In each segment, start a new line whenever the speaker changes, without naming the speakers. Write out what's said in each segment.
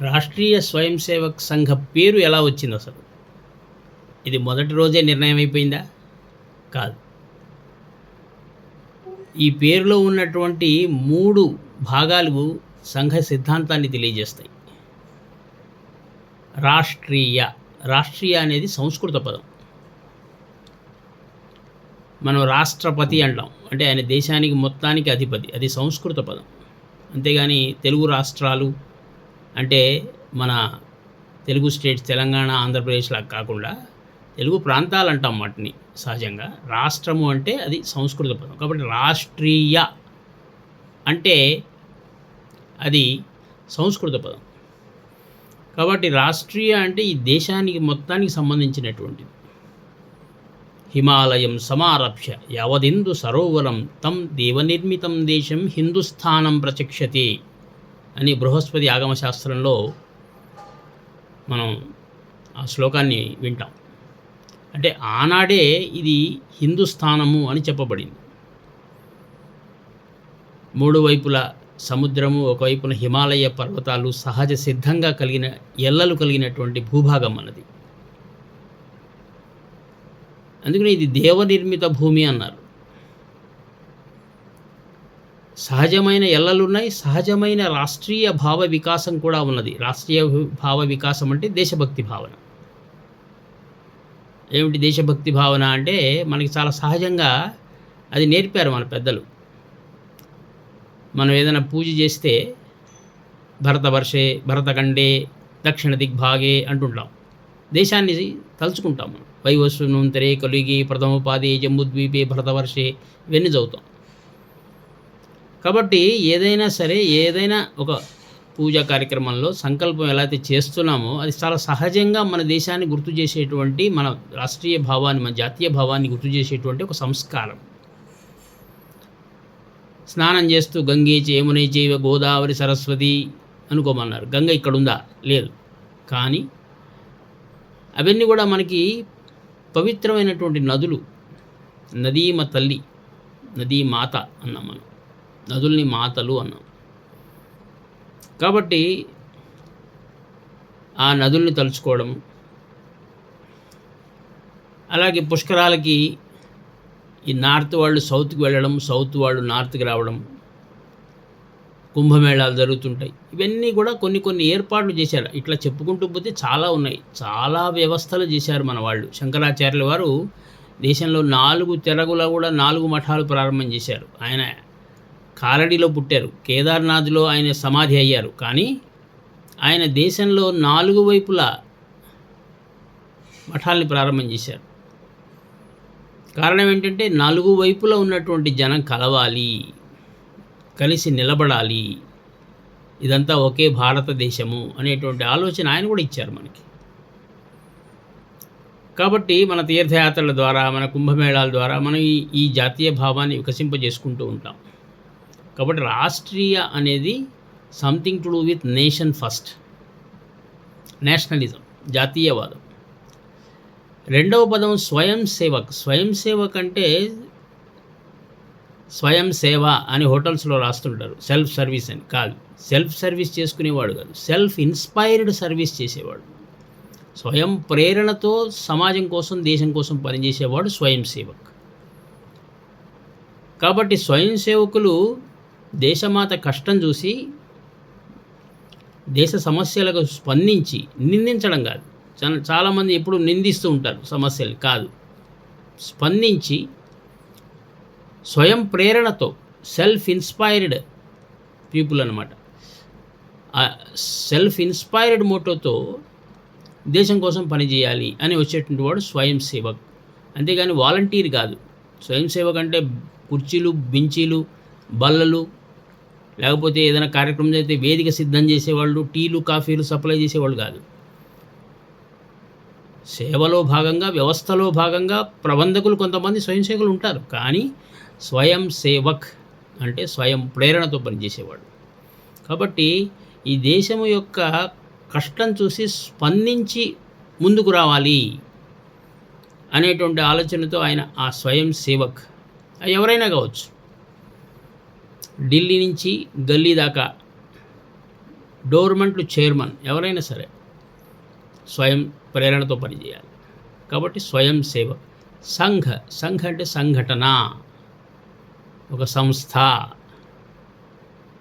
రాష్ట్రీయ స్వయం సేవక్ సంఘ పేరు ఎలా వచ్చింది అసలు? ఇది మొదటి రోజే నిర్ణయం అయిపోయిందా? కాదు. ఈ పేరులో ఉన్నటువంటి మూడు భాగాలు సంఘ సిద్ధాంతాన్ని తెలియజేస్తాయి. రాష్ట్రీయ. రాష్ట్రీయ అనేది సంస్కృత పదం. మనం రాష్ట్రపతి అంటాం. అంటే ఆయన దేశానికి మొత్తానికి అధిపతి. అది సంస్కృత పదం. అంతేగాని తెలుగు రాష్ట్రాలు అంటే మన తెలుగు స్టేట్స్ తెలంగాణ ఆంధ్రప్రదేశ్లా కాకుండా తెలుగు ప్రాంతాలు అంటాం వాటిని సహజంగా. రాష్ట్రము అంటే అది సంస్కృత పదం. కాబట్టి రాష్ట్రీయ అంటే అది సంస్కృత పదం. కాబట్టి రాష్ట్రీయ అంటే ఈ దేశానికి మొత్తానికి సంబంధించినటువంటిది. హిమాలయం సమారభ్య యావదిందు సరోవరం తం దేవనిర్మితం దేశం హిందుస్థానం ప్రచక్షతే. అని బృహస్పతి ఆగమ శాస్త్రంలో మనం ఆ శ్లోకాన్ని వింటాం. అంటే ఆనాడే ఇది హిందుస్థానము అని చెప్పబడింది. మూడు వైపుల సముద్రము ఒకవైపున హిమాలయ పర్వతాలు సహజ సిద్ధంగా కలిగిన ఎల్లలు కలిగినటువంటి భూభాగం అన్నది. అందుకని ఇది దేవనిర్మిత భూమి అన్నారు. సహజమైన ఎల్లలు ఉన్నాయి సహజమైన రాష్ట్రీయ భావ వికాసం కూడా ఉన్నది. రాష్ట్రీయ భావ వికాసం అంటే దేశభక్తి భావన. ఏమిటి దేశభక్తి భావన అంటే మనకి చాలా సహజంగా అది నేర్పారు మన పెద్దలు. మనం ఏదైనా పూజ చేస్తే భరతవర్షే భరతఖండే దక్షిణ దిగ్భాగే అంటుంటాం. దేశాన్ని తలుచుకుంటాం మనం. వైవస్వనంతరే కలిగి ప్రథమోపాధి జంబుద్వీపే భరతవర్షే ఇవన్నీ చదువుతాం. కాబట్టి ఏదైనా సరే ఏదైనా ఒక పూజా కార్యక్రమంలో సంకల్పం ఎలా అయితే చేస్తున్నామో అది చాలా సహజంగా మన దేశాన్ని గుర్తు చేసేటువంటి మన రాష్ట్రీయ భావాన్ని మన జాతీయ భావాన్ని గుర్తు చేసేటువంటి ఒక సంస్కారం. స్నానం చేస్తూ గంగే చేమునే చేవ గోదావరి సరస్వతి అనుకోమన్నారు. గంగ ఇక్కడ ఉందా లేదు. కానీ అవన్నీ కూడా మనకి పవిత్రమైనటువంటి నదులు నదీమ తల్లి నదీ మాత అన్నాం మనం. నదుల్ని మాతలు అన్నాం. కాబట్టి ఆ నదుల్ని తలుచుకోవడం అలాగే పుష్కరాలకి ఈ నార్త్ వాళ్ళు సౌత్కి వెళ్ళడం సౌత్ వాళ్ళు నార్త్కి రావడం కుంభమేళాలు జరుగుతుంటాయి. ఇవన్నీ కూడా కొన్ని కొన్ని ఏర్పాట్లు చేశారు. ఇట్లా చెప్పుకుంటూ పోతే చాలా ఉన్నాయి. చాలా వ్యవస్థలు చేశారు మన వాళ్ళు. శంకరాచార్యుల వారు దేశంలో నాలుగు తెరగుల కూడా నాలుగు మఠాలు ప్రారంభం చేశారు. ఆయన కాలడిలో పుట్టారు. కేదార్నాథ్లో ఆయన సమాధి అయ్యారు. కానీ ఆయన దేశంలో నాలుగు వైపులా మఠాల్ని ప్రారంభం చేశారు. కారణం ఏంటంటే నాలుగు వైపులా ఉన్నటువంటి జనం కలవాలి కలిసి నిలబడాలి. ఇదంతా ఒకే భారతదేశము అనేటువంటి ఆలోచన ఆయన కూడా ఇచ్చారు మనకి. కాబట్టి మన తీర్థయాత్రల ద్వారా మన కుంభమేళాల ద్వారా మనం ఈ ఈ జాతీయ భావాన్ని వికసింపజేసుకుంటూ ఉంటాం. కాబట్టి రాష్ట్రీయ అనేది something to do with nation first nationalism జాతీయవాదం. రెండవ పదం స్వయం సేవక్. స్వయం సేవక్ అంటే స్వయం సేవ అని హోటల్స్లో రాస్తుంటారు. సెల్ఫ్ సర్వీస్ అని కాదు. సెల్ఫ్ సర్వీస్ చేసుకునేవాడు కాదు. సెల్ఫ్ ఇన్స్పైర్డ్ సర్వీస్ చేసేవాడు. స్వయం ప్రేరణతో సమాజం కోసం దేశం కోసం పనిచేసేవాడు స్వయం సేవక్. కాబట్టి స్వయం సేవకులు దేశమాత కష్టం చూసి దేశ సమస్యలకు స్పందించి నిందించడం కాదు. చాలా చాలామంది ఎప్పుడు నిందిస్తూ ఉంటారు సమస్యలు కాదు. స్పందించి స్వయం ప్రేరణతో సెల్ఫ్ ఇన్స్పైర్డ్ పీపుల్ అనమాట సెల్ఫ్ ఇన్స్పైర్డ్ మోటోతో దేశం కోసం పనిచేయాలి అని వచ్చేటువంటి వాడు స్వయం సేవక్. అంతేగాని వాలంటీర్ కాదు. స్వయం సేవక్ అంటే కుర్చీలు బెంచీలు బల్లలు లేకపోతే ఏదైనా కార్యక్రమం అయితే వేదిక సిద్ధం చేసేవాళ్ళు టీలు కాఫీలు సప్లై చేసేవాళ్ళు కాదు. సేవలో భాగంగా వ్యవస్థలో భాగంగా ప్రబంధకులు కొంతమంది స్వయం సేవకులు ఉంటారు. కానీ స్వయం సేవక్ అంటే స్వయం ప్రేరణతో పనిచేసేవాడు కాబట్టి ఈ దేశం యొక్క కష్టం చూసి స్పందించి ముందుకు రావాలి అనేటువంటి ఆలోచనతో ఆయన ఆ స్వయం సేవక్. ఎవరైనా కావచ్చు. ఢిల్లీ నుంచి గల్లీ దాకా డోర్మెంట్లు చైర్మన్ ఎవరైనా సరే స్వయం ప్రేరణతో పనిచేయాలి. కాబట్టి స్వయం సేవ. సంఘ. సంఘ అంటే సంఘటన. ఒక సంస్థ.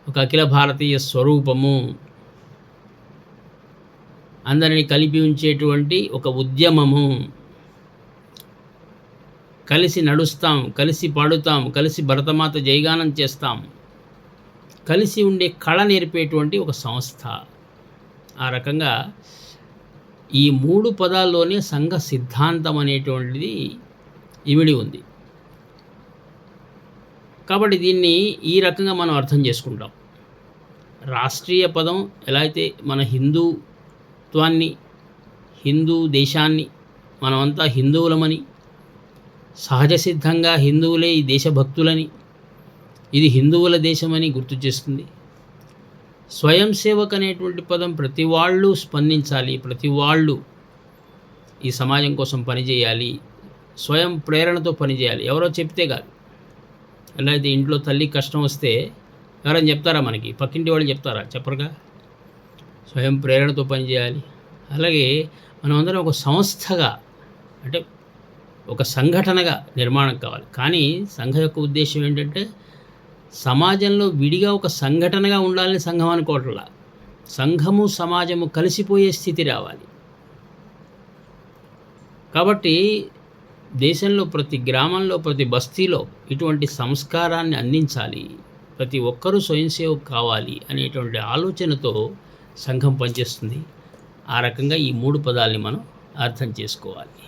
ఒక అఖిల భారతీయ స్వరూపము. అందరిని కలిపి ఉంచేటువంటి ఒక ఉద్యమము. కలిసి నడుస్తాం కలిసి పాడుతాం కలిసి భరతమాత జయగానం చేస్తాం. కలిసి ఉండే కళ నేర్పేటువంటి ఒక సంస్థ. ఆ రకంగా ఈ మూడు పదాల్లోనే సంఘ సిద్ధాంతం అనేటువంటిది ఇమిడి ఉంది. కాబట్టి దీన్ని ఈ రకంగా మనం అర్థం చేసుకుంటాం. రాష్ట్రీయ పదం ఎలా అయితే మన హిందూత్వాన్ని హిందూ దేశాన్ని మనమంతా హిందువులమని సహజ సిద్ధంగా హిందువులే ఈ దేశభక్తులని ఇది హిందువుల దేశమని గుర్తు చేస్తుంది. స్వయం సేవక్ అనేటువంటి పదం ప్రతి వాళ్ళు స్పందించాలి ప్రతి వాళ్ళు ఈ సమాజం కోసం పనిచేయాలి స్వయం ప్రేరణతో పనిచేయాలి ఎవరో చెప్తే కాదు. ఎలా అయితే ఇంట్లో తల్లి కష్టం వస్తే ఎవరైనా చెప్తారా మనకి? పక్కింటి వాళ్ళు చెప్తారా? చెప్పరుగా? స్వయం ప్రేరణతో పనిచేయాలి అలాగే మనమందరం ఒక సంస్థగా అంటే ఒక సంఘటనగా నిర్మాణం కావాలి. కానీ సంఘ యొక్క ఉద్దేశం ఏంటంటే సమాజంలో విడిగా ఒక సంఘటనగా ఉండాలని సంఘం అనుకోవట్లా. సంఘము సమాజము కలిసిపోయే స్థితి రావాలి. కాబట్టి దేశంలో ప్రతి గ్రామంలో ప్రతి బస్తీలో ఇటువంటి సంస్కారాన్ని అందించాలి. ప్రతి ఒక్కరూ స్వయం సేవకు కావాలి అనేటువంటి ఆలోచనతో సంఘం పనిచేస్తుంది. ఆ రకంగా ఈ మూడు పదాలని మనం అర్థం చేసుకోవాలి.